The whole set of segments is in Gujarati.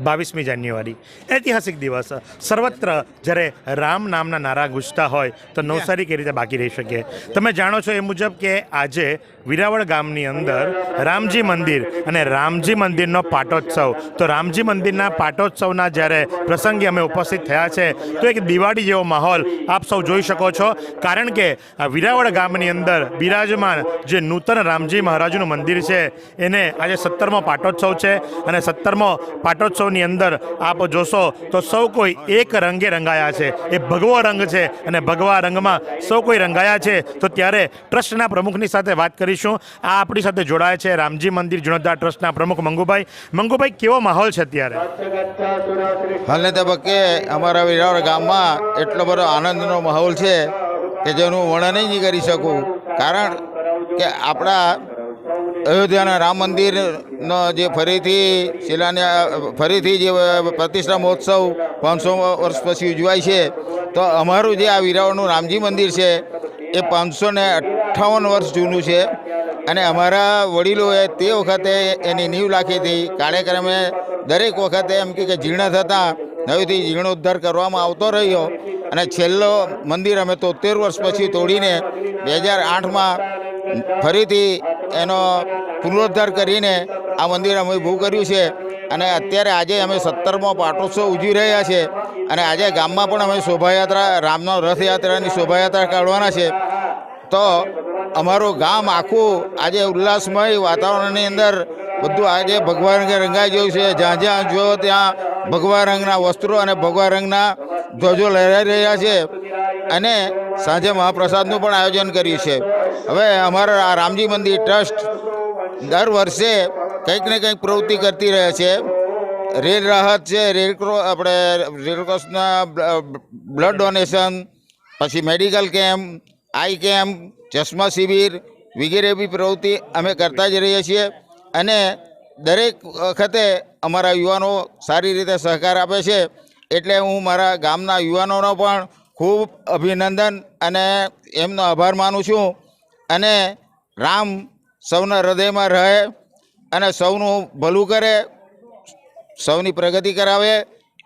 બાવીસમી જાન્યુઆરી. ઐતિહાસિક દિવસ. સર્વત્ર જ્યારે રામ નામના નારા ગુજતા હોય તો નવસારી કઈ રીતે બાકી રહી શકે? તમે જાણો છો એ મુજબ કે આજે વિરાવળ ગામની અંદર રામજી મંદિર અને રામજી મંદિરનો પાટોત્સવ. તો રામજી મંદિરના પાટોત્સવના જ્યારે પ્રસંગે અમે ઉપસ્થિત થયા છે તો એક દિવાળી જેવો માહોલ આપ સૌ જોઈ શકો છો. કારણ કે આ વિરાવળ ગામની અંદર બિરાજમાન જે નૂતન રામજી મહારાજનું મંદિર છે એને આજે સત્તરમો પાટોત્સવ છે અને સત્તરમો પાટોત્સવની અંદર આપ જોશો તો સૌ કોઈ એક રંગે રંગાયા છે. એ ભગવો રંગ છે અને ભગવા રંગમાં સૌ કોઈ રંગાયા છે. તો ત્યારે ટ્રસ્ટના પ્રમુખની સાથે વાત કરીશું. આ આપણી સાથે જોડાયા છે રામજી મંદિર જુણોદ્ધાર ટ્રસ્ટના પ્રમુખ મંગુભાઈ. મંગુભાઈ, કેવો માહોલ છે અત્યારે? હાલને તબક્કે અમારા વિરાવળ ગામમાં એટલો બધો આનંદનો માહોલ છે કે જેનું વર્ણન નહીં કરી શકું. કારણ કે આપણા અયોધ્યાના રામ મંદિરનો જે ફરીથી શિલાન્યા, ફરીથી જે પ્રતિષ્ઠા મહોત્સવ પાંચસો વર્ષ પછી ઉજવાય છે, તો અમારું જે આ વિરાવળનું રામજી મંદિર છે, એ પાંચસો ને અઠ્ઠાવન વર્ષ જૂનું છે. અને અમારા વડીલોએ તે વખતે એની નીવ રાખી હતી. કાર્યક્રમે દરેક વખતે એમ કે જીર્ણ થતાં નવીથી જીર્ણોદ્ધાર કરવામાં આવતો રહ્યો. અને છેલ્લો મંદિર અમે તોતેર વર્ષ પછી તોડીને બે હજાર આઠમાં ફરીથી એનો પુનરુદ્ધાર કરીને આ મંદિર અમે ઊભું કર્યું છે. અને અત્યારે આજે અમે સત્તરમો પાટોત્સવ ઉજવી રહ્યા છે. અને આજે ગામમાં પણ અમે શોભાયાત્રા, રામનો રથયાત્રાની શોભાયાત્રા કાઢવાના છે. તો અમારું ગામ આખું આજે ઉલ્લાસમય વાતાવરણની અંદર બધું આજે ભગવાન રંગે રંગાઈ ગયું છે. જ્યાં જ્યાં જો ત્યાં ભગવા રંગના વસ્ત્રો અને ભગવા રંગના ધ્વજો લહેરાઈ રહ્યા છે. અને સાંજે મહાપ્રસાદનું પણ આયોજન કર્યું છે. હવે અમારા રામજી મંદિર ટ્રસ્ટ દર વર્ષે કંઈક ને કંઈક પ્રવૃત્તિ કરતી રહે છે. રેડ રાહત છે રેડ ક્રો આપણે રેડ ક્રોસના બ્લડ ડોનેશન, પછી મેડિકલ કેમ્પ, આઈ કેમ્પ, ચશ્મા શિબિર વગેરે બી પ્રવૃત્તિ અમે કરતા જ રહીએ છીએ. અને દરેક વખતે અમારા યુવાનો સારી રીતે સહકાર આપે છે. એટલે હું મારા ગામના યુવાનોનો પણ ખૂબ અભિનંદન અને એમનો આભાર માનું છું. અને રામ સૌના હૃદયમાં રહે અને સૌનું ભલું કરે, સૌની પ્રગતિ કરાવે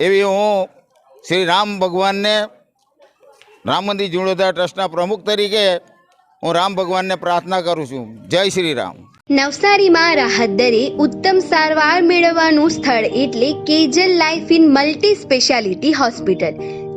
એવી હું શ્રી રામ ભગવાનને, રામ મંદિર જુણોધા ટ્રસ્ટના પ્રમુખ તરીકે હું રામ ભગવાનને પ્રાર્થના કરું છું. જય શ્રી રામ. નવસારીમાં રાહત દરે ઉત્તમ સારવાર મેળવવાનું સ્થળ એટલે Kejal life in multi speciality hospital.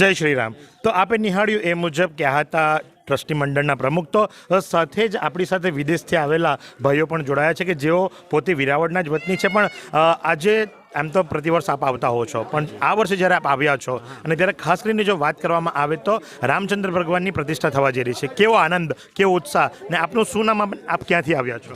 જય શ્રી રામ તો આપે નિહાળ્યું એ મુજબ કે હતા ટ્રસ્ટી મંડળના પ્રમુખ. તો સાથે જ આપણી સાથે વિદેશથી આવેલા ભાઈઓ પણ જોડાયા છે કે જેઓ પોતે વિરાવળના જ વતની છે. પણ આજે આમ તો પ્રતિવર્ષ આપ આવતા હો છો. પણ આ વર્ષે જ્યારે આપ આવ્યા છો અને ત્યારે ખાસ કરીને જો વાત કરવામાં આવે તો રામચંદ્ર ભગવાનની પ્રતિષ્ઠા થવા જઈ રહી છે. કેવો આનંદ, કેવો ઉત્સાહ ને આપનું શું નામ આપ ક્યાંથી આવ્યા છો?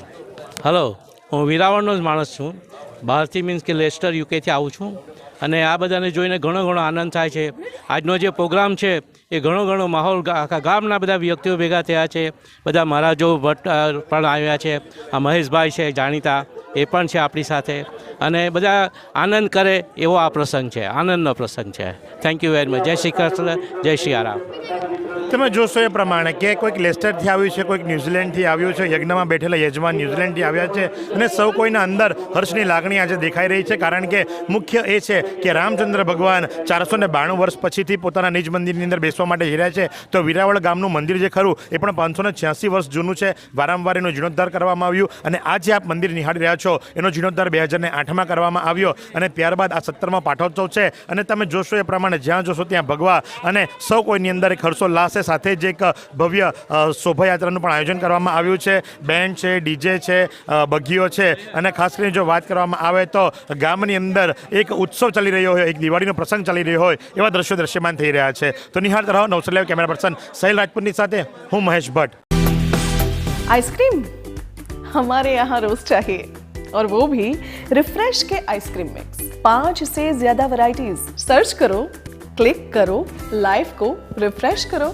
હલો હું વિરાવળનો જ માણસ છું. બહારથી મીન્સ કે લેસ્ટર યુકેથી આવું છું. અને આ બધાને જોઈને ઘણો ઘણો આનંદ થાય છે. આજનો જે પ્રોગ્રામ છે, એ ઘણો ઘણો માહોલ આખા ગામના બધા વ્યક્તિઓ ભેગા થયા છે. બધા મહારાજો ભટ્ટ પણ આવ્યા છે. આ મહેશભાઈ છે, જાણીતા, એ પણ છે આપણી સાથે. અને બધા આનંદ કરે એવો આ પ્રસંગ છે. આનંદનો પ્રસંગ છે. થેન્ક યુ વેરી મચ જય શ્રી કૃષ્ણ, જય શ્રી આરામ તમે જોશો એ પ્રમાણે કે કોઈક લેસ્ટરથી આવ્યું છે, કોઈક ન્યૂઝીલેન્ડથી આવ્યું છે, યજ્ઞમાં બેઠેલા યજમાન ન્યૂઝીલેન્ડથી આવ્યા છે અને સૌ કોઈના અંદર હર્ષની લાગણી આજે દેખાઈ રહી છે કારણ કે મુખ્ય એ છે કે રામચંદ્ર ભગવાન ચારસો ને બાણું વર્ષ પછીથી પોતાના નિજ મંદિરની અંદર બેસવા માટે જઈ રહ્યા છે. તો વિરાવળ ગામનું મંદિર જે ખરું એ પણ પાંચસો ને છ્યાસી વર્ષ જૂનું છે. વારંવાર એનો જીર્ણોદ્ધાર કરવામાં આવ્યું અને આજે આપ મંદિર નિહાળી રહ્યા છો. એનો જીર્ણોદ્ધાર બે હજાર આઠમાં કરવામાં આવ્યો અને ત્યારબાદ આ સત્તરમાં પાઠોત્સવ છે. અને તમે જોશો એ પ્રમાણે જ્યાં જોશો ત્યાં ભગવા અને સૌ કોઈની અંદર એક હર્ષોલ્લાસ છે સાથે જ એક ભવ્ય અ, શોભાયાત્રાનું પણ આયોજન કરવામાં આવ્યું છે બેન્ડ છે ડીજે છે અ, બગીઓ છે અને ખાસ કરીને જો વાત કરવામાં આવે તો ગામની અંદર એક ઉત્સવ ચાલી રહ્યો હોય એક દિવાળીનો પ્રસંગ ચાલી રહ્યો હોય એવા દ્રશ્યો દ્રશ્યમાન થઈ રહ્યા છે તો નિહાળતા રહો નવસર લાઈવ કેમેરા પર્સન સહેલ રાજપૂતની સાથે હું મહેશ ભટ્ટ आइसक्रीम हमारे यहाँ रोज चाहिए और वो भी रिफ्रेश के आइसक्रीम मिक्स पांच से ज्यादा वैरायटीज सर्च करो ક્લિક કરો લાઈવ કો રિફ્રેશ કરો.